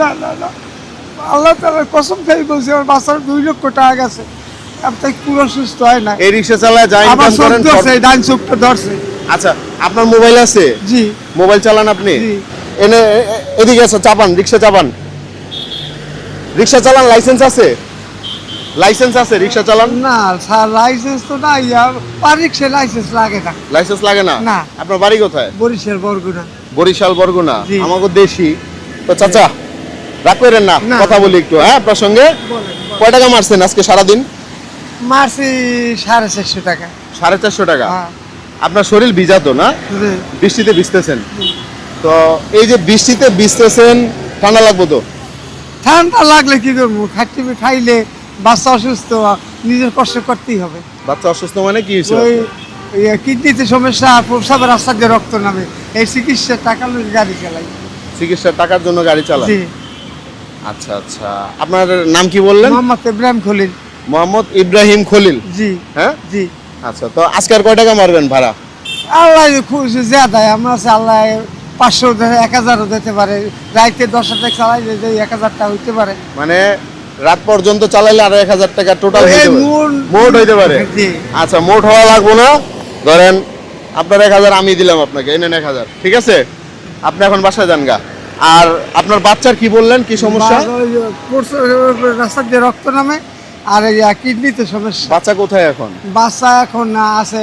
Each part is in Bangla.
না না না। আল্লাহ তালার কসম খাই বলছি আমার বাচ্চার দুই লক্ষ টাকা গেছে। পুরো সুস্থ হয় না এই রিক্সা চালায় যা আমার ধরছে ডান চোখটা ধরছে। আচ্ছা আপনার মোবাইল আছে? জি। মোবাইল চালান আপনি? এনে এদিকে আছে চাপান রিক্সা চাপান। রিক্সা চালান লাইসেন্স আছে? লাইসেন্স আছে রিক্সা চালান? না স্যার লাইসেন্স তো নাই সে লাইসেন্স লাগে না। লাইসেন্স লাগে না? না। আপনার বাড়ি কোথায়? বরিশাল বরগুনা। বরিশাল বরগুনা? আমাকে দেশি। তো চাচা রাগ করেন না। কথা বলি একটু হ্যাঁ আপনার সঙ্গে কয় টাকা মারছেন আজকে সারাদিন? মারছি সাড়ে চারশো টাকা। সাড়ে চারশো টাকা? হ্যাঁ। আপনার শরীর ভিজা তো না বৃষ্টিতে ভিজতেছেন? তো এই যে বৃষ্টিতে ভিজতেছেন ঠান্ডা লাগবো তো? ঠান্ডা লাগলে কি করব? খাচ্ছি খাইলে বাচ্চা অসুস্থ নিজের কষ্ট করতেই হবে। বাচ্চা অসুস্থ মানে কি হয়েছে? ওই কিডনিতে সমস্যা প্রসাবের রাস্তা দিয়ে রক্ত নামে। এই চিকিৎসার টাকা লোক গাড়ি চালাই। চিকিৎসার টাকার জন্য গাড়ি চালান? জি। আচ্ছা আচ্ছা। আপনার নাম কি বললেন? মোহাম্মদ ইব্রাহিম খলিল। মোহাম্মদ ইব্রাহিম খলিল? জি। হ্যাঁ? জি। আচ্ছা তো আজকে আর কয় টাকা মারবেন ভাড়া? আল্লাহ খুশি জ্যাদায় আমরা আছে আল্লাহ পাঁচশো এক হাজারও দিতে পারে। রাইতে দশ হাজার চালাই যে এক হাজারটা হইতে পারে। মানে রাত পর্যন্ত চালাইলে আরও এক হাজার টাকা টোটাল মোট- মোট হইতে পারে? আচ্ছা মোট হওয়া লাগবো না? ধরেন আপনার এক হাজার আমি দিলাম আপনাকে এনেন এক হাজার ঠিক আছে? আপনি এখন বাসায় যান গা। আর আপনার বাচ্চার কি বললেন? কি সমস্যা? বা- ওই যে রাস্তা দিয়ে রক্ত নামে আর এই কিডনিতে সমস্যা। বাচ্চা কোথায় এখন? বাচ্চা এখন আছে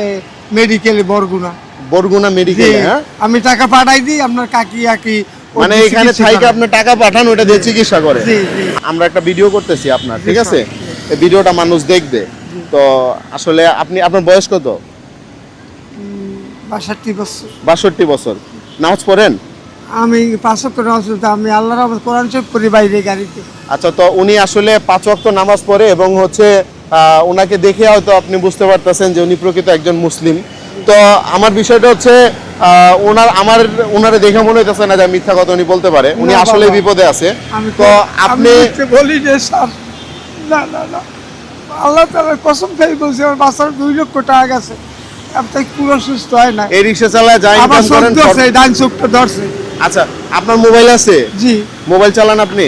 মেডিকেলে বরগুনা। বরগুনা মেডিকেল হ্যাঁ? আমি টাকা পাঠাই দিই আপনার কাকি আকি মানে এখানে থাইকে আপনি টাকা পাঠান ওটা দিয়ে চিকিৎসা করে। আমরা একটা ভিডিও করতেছি আপনার ঠিক আছে? এই ভিডিওটা মানুষ দেখবে। তো আসলে আপনি আপনার বয়স কত? বাষট্টি বছর। বাষট্টি বছর। নামাজ পড়েন? আমি পাঁচ করে অসুবিধা আমি আল্লাহর রহমত কোরআন শরীফ করি বাইরে গাড়িতে। আচ্ছা তো উনি আসলে পাঁচ ওয়াক্ত নামাজ পড়ে এবং হচ্ছে ওনাকে দেখে হয়তো আপনি বুঝতে পারতেছেন যে উনি প্রকৃত একজন মুসলিম। তো আমার বিষয়টা হচ্ছে ওনার আমার ওনারে দেখে মনে হইতেছে না যে মিথ্যা কথা উনি বলতে পারে। উনি আসলে বিপদে আছে। তো আপনি বলি যে স্যার না না না। আল্লাহ তালার কসম খাই বলছি আমার বাচ্চার দুই লক্ষ টাকা গেছে। পুরো সুস্থ হয় না এই রিক্সা চালায় যা আমার সব ধরছে ডান চোখটা ধরছে আচ্ছা আপনার মোবাইল আছে? জি। মোবাইল চালান আপনি?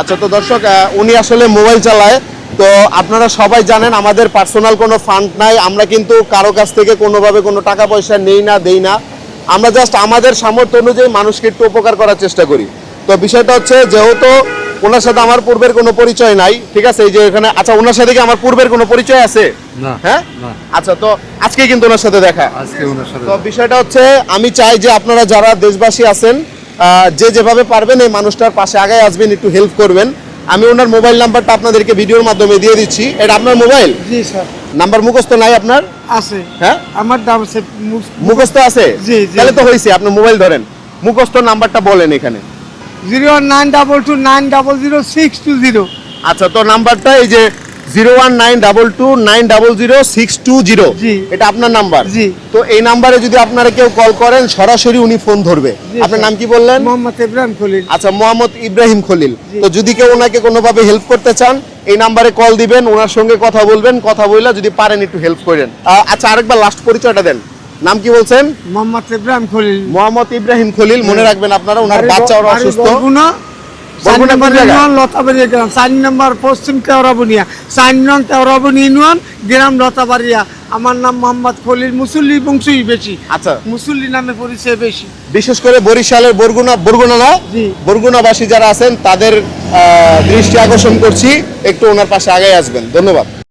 আচ্ছা তো দর্শক উনি আসলে মোবাইল চালায় তো আপনারা সবাই জানেন আমাদের পার্সোনাল কোনো ফান্ড নাই আমরা কিন্তু কারও কাছ থেকে কোনোভাবে কোনো টাকা পয়সা নেই না দেই না। আমরা জাস্ট আমাদের সামর্থ্য অনুযায়ী মানুষকে একটু উপকার করার চেষ্টা করি। তো বিষয়টা হচ্ছে যেহেতু ওনার সাথে আমার পূর্বের কোনো পরিচয় নাই ঠিক আছে? এই যে এখানে আচ্ছা ওনার সাথে কি আমার পূর্বের কোনো পরিচয় আছে? না হ্যাঁ? আচ্ছা তো আজকে কিন্তু ওনার সাথে দেখা। আজকে ওনার সাথে তো বিষয়টা হচ্ছে আমি চাই যে আপনারা যারা দেশবাসী আছেন যে যেভাবে পারবেন এই মানুষটার পাশে আগায় আসবেন একটু হেল্প করবেন। আমি ওনার মোবাইল নাম্বারটা আপনাদেরকে ভিডিওর মাধ্যমে দিয়ে দিচ্ছি। এটা আপনার মোবাইল জি স্যার। নাম্বার মুখস্থ নাই আপনার? আছে। হ্যাঁ? আমার দাম আছে মুখস্থ আছে? জি, জি। তাহলে তো হয়েছে আপনি মোবাইল ধরেন। মুখস্থ নাম্বারটা বলেন এখানে। Zero nine double two nine double zero six two zero আচ্ছা তো নাম্বারটা এই যে zero one nine double two nine double zero six two zero এটা আপনার নাম্বার। জি। তো এই নাম্বারে যদি আপনারা কেউ কল করেন সরাসরি উনি ফোন ধরবে। আপনার নাম কি বললেন? মোহাম্মদ ইব্রাহিম খলিল। আচ্ছা মোহাম্মদ ইব্রাহিম খলিল। তো যদি কেউ ওনাকে কোনোভাবে হেল্প করতে চান এই নাম্বারে কল দিবেন ওনার সঙ্গে কথা বলবেন কথা বললে যদি পারেন একটু হেল্প করেন। আচ্ছা আরেকবার লাস্ট পরিচয়টা দেন। নাম কি বলছেন? মোহাম্মদ ইব্রাহিম খলিল। মোহাম্মদ ইব্রাহিম খলিল মনে রাখবেন আপনারা ওনার বাচ্চা ওরা অসুস্থ বরগুনা, চার বরগুনা কোন নম্বর জায়গা? ইউনিয়ন লতাবাড়িয়া গ্রাম। চার নম্বর পশ্চিম কেওড়াবনিয়া। চার নং কেওড়াবনি ইউনিয়ন গ্রাম লতাবাড়িয়া আমার নাম মোহাম্মদ খলিল মুসল্লি বংশই বেশি। আচ্ছা। মুসল্লি নামে পরিচয় বেশি। বিশেষ করে বরিশালের বরগুনা বরগুনা না বরগুনাবাসী যারা আছেন তাদের আহ, দৃষ্টি আকর্ষণ করছি। একটু ওনার পাশে আগে আসবেন। ধন্যবাদ।